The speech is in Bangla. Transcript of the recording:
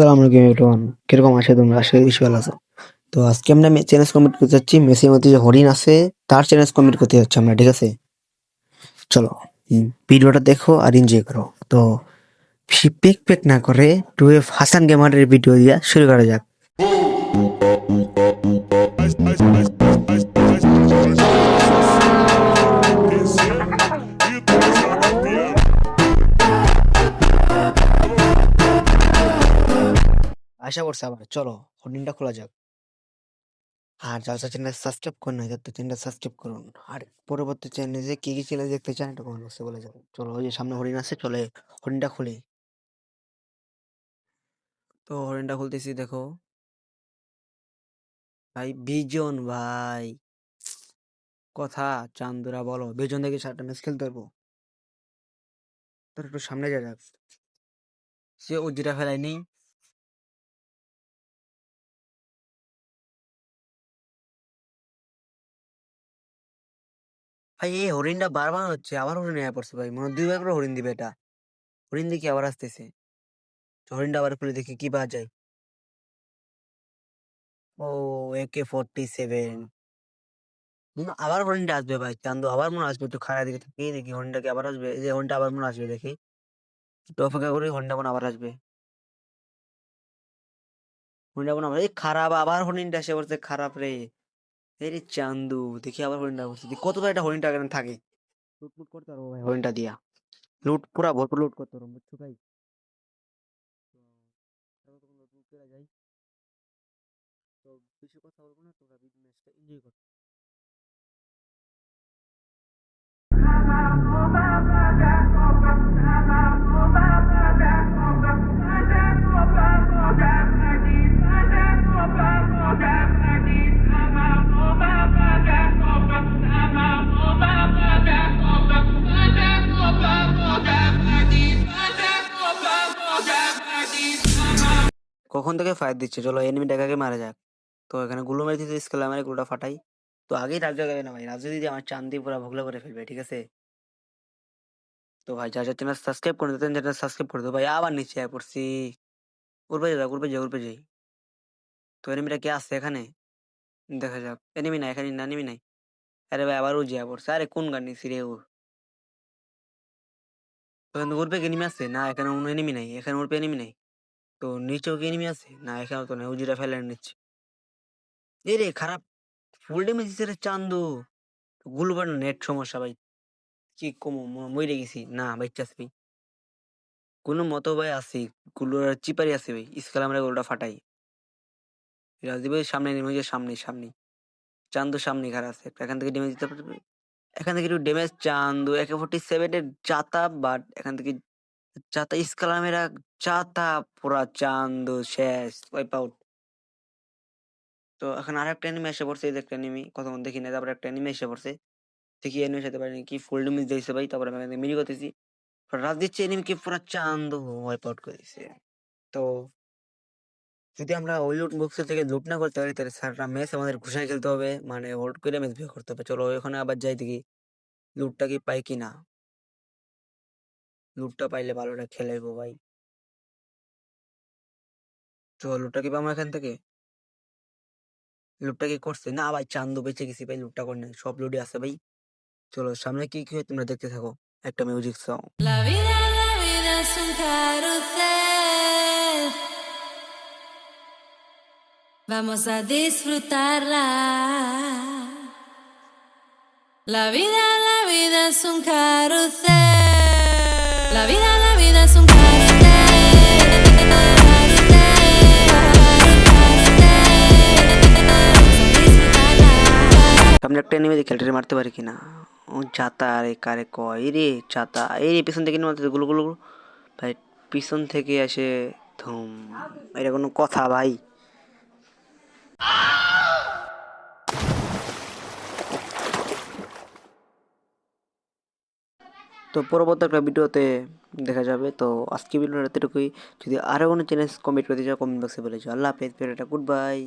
সালাম আলাইকুম এভরিওয়ান কীরকম আছে তোমরা? আশা করি ভালো আছো। তো আজকে আমরা চ্যালেঞ্জ কমপ্লিট করতে যাচ্ছি। মেসির মধ্যে যে হরিণ আছে, তার চ্যালেঞ্জ কমপ্লিট করতে যাচ্ছি আমরা, ঠিক আছে? চলো ভিডিওটা দেখো আর এনজয় করো। তো পিক পেক না করে, টু এফ হাসান গেমারের ভিডিও দিয়া শুরু করা যাক। আশা করছি আবার। চলো হরিণটা খোলা যাক। আর যারা চ্যানেল সাবস্ক্রাইব করুন না তো চ্যানেলটা সাবস্ক্রাইব করুন। আর পরবর্তী চ্যানেলে যে কি কি চ্যানেল দেখতে চান, এটা কমেন্ট বক্সে বলে যাবেন। চলো, ওই যে সামনে হরিণ আছে, চলে হরিণটা খুলি। তো হরিণটা খুলতেছি, দেখো। ভাই, বিজন, ভাই। কথা, চান্দুরা, বলো। বিজন দেখে সাতটা ম্যাচ খেলতে পারব? তোর একটু সামনে যা যাক। সে উজিরা ফেলায়নি। ভাই, এই হরিণটা বারবার হচ্ছে, আবার হরিণ আয়া পড়ছে ভাই। মনে দুইবার করে হরিণ দিবে এটা। হরিণ দেখি আবার আসতেছে। হরিণটা আবার খুলে দেখি কি পাওয়া যায়। ও একে ফোরটি সেভেন। আবার হরিণটা আসবে ভাই, চান্দু আবার মনে আসবে, একটু খারাপ দিকে থেকে দেখি হরিণটা কি আবার আসবে। এই যে হরিণটা আবার মনে আসবে দেখি। একটু অপেক্ষা করি, হরিণটা মনে আবার আসবে। হরিণটা মনে আবার- এই খারাপ, আবার হরিণটা এসে পড়ছে, খারাপ রে। রে চান্দু দেখি আবার হরিণটা বসে কত একটা হরিণটা এখানে থাকে। লুট লুট করতে পারব ভাই হরিণটা দিয়া। লুট পুরা ভরপুর লুট করতে পারব বুঝছ ভাই? যাই। তো বেশি কথা বলব না তোমরা বিজনেসটা এনজয় করো। কখন থেকে ফায়ার দিচ্ছে? চলো এনিমি ডাকাকে মারা যাক। তো এখানে গুলো মেরে দিতে স্কেল আমার গুলোটা ফাটাই। তো আগেই রাজ্য যাবে না ভাই, রাজ্য দিদি আমার চান্দি পুরা ভোগলা করে ফেলবে, ঠিক আছে? তো ভাই যা যা চ্যানেল সাবস্ক্রাইব করে দিতেন চ্যানেল সাবস্ক্রাইব করে দেবো ভাই, আবার নিচে আয়, পড়ছি। উড়বে যাক উড়বে যাই উড়বে যাই। তো এনিমিটা কে আসছে এখানে? দেখা যাক। এনিমি নাই, এখানে না এনিমি নাই। আরে ভাই, আবার উজিয়া পড়ছে আরে কোন গান নিছি রে ও? ওখানে উড়বে এনিমি আছে না, এখানে এনিমি নাই, এখানে উড়বে এনিমি নাই। তো নিচেও কি এনিমি আছে, না এখানে তো না উজিরা ফেলে নিচ্ছে। এ রে খারাপ ফুল ড্যামেজ দিছে রে চান্দু। গুলবার নেট সমস্যা ভাই। কি কম মরে গেছি। না বাইচাস ভাই। কোনো মতো ভাই আছি, গুলোর চিপারি আছে ভাই। স্কেল আমরা গোলটা ফাটাই। রাজদীপ ভাই, সামনে নেমে যে সামনে সামনে চান্দু সামনে খারাপ আছে এখান থেকে ড্যামেজ দিতে পারবে। এখান থেকে একটু ড্যামেজ চান্দু, একে ফোর্টি সেভেনের চাতা বাট এখান থেকে পুরা চান্দু, শেষ তো এখন আর একটা এসে পড়ছে একটা দেখি না একটা এসে পড়ছে। দেখি সাথে কি ফুল দিয়েছে ভাই, তারপরে আমি মিনি করতেছি। রাজ দিচ্ছে পুরা চান্দু তো যদি আমরা ওই লুট বক্স থেকে লুট না করতে পারি, তাহলে ম্যাচ আমাদের ঘুষায় খেলতে হবে মানে হোল্ড করে ম্যাচ বিয়ে করতে হবে। চলো ওখানে আবার যাই দেখি লুটটা কি পাই কি না লুটটা পাইলে ভালোটা খেলাইবো ভাই তো লুটটা কি পাবো এখান থেকে লুটটা কি করছে না ভাই চান্দু বেঁচে গেছি ভাই লুটটা করে নেই সব লুটই আছে ভাই চলো সামনে কি কি হয় তোমরা দেখতে থাকো একটা music song. Vamos a disfrutarla. La vida, la vida es un carrusel. একটা এনিমি খেলতে মারতে পারি কিনা? ও চাতা রে কারে কয়? রে চাতা এই রে পিছন থেকে মারতে গুলো গুলো। ভাই, পিছন থেকে আসে ধুম। এটা কোনো কথা ভাই। তো পরবর্তী একটা ভিডিওতে দেখা যাবে। তো আজকে ভিডিওটা এতটুকুই। যদি আরও কোনো চ্যানেল কমেন্ট করতে চাও কমেন্ট বক্সে বলে যাও। আল্লাহ হাফেজ, ভিডিওটা গুড বাই।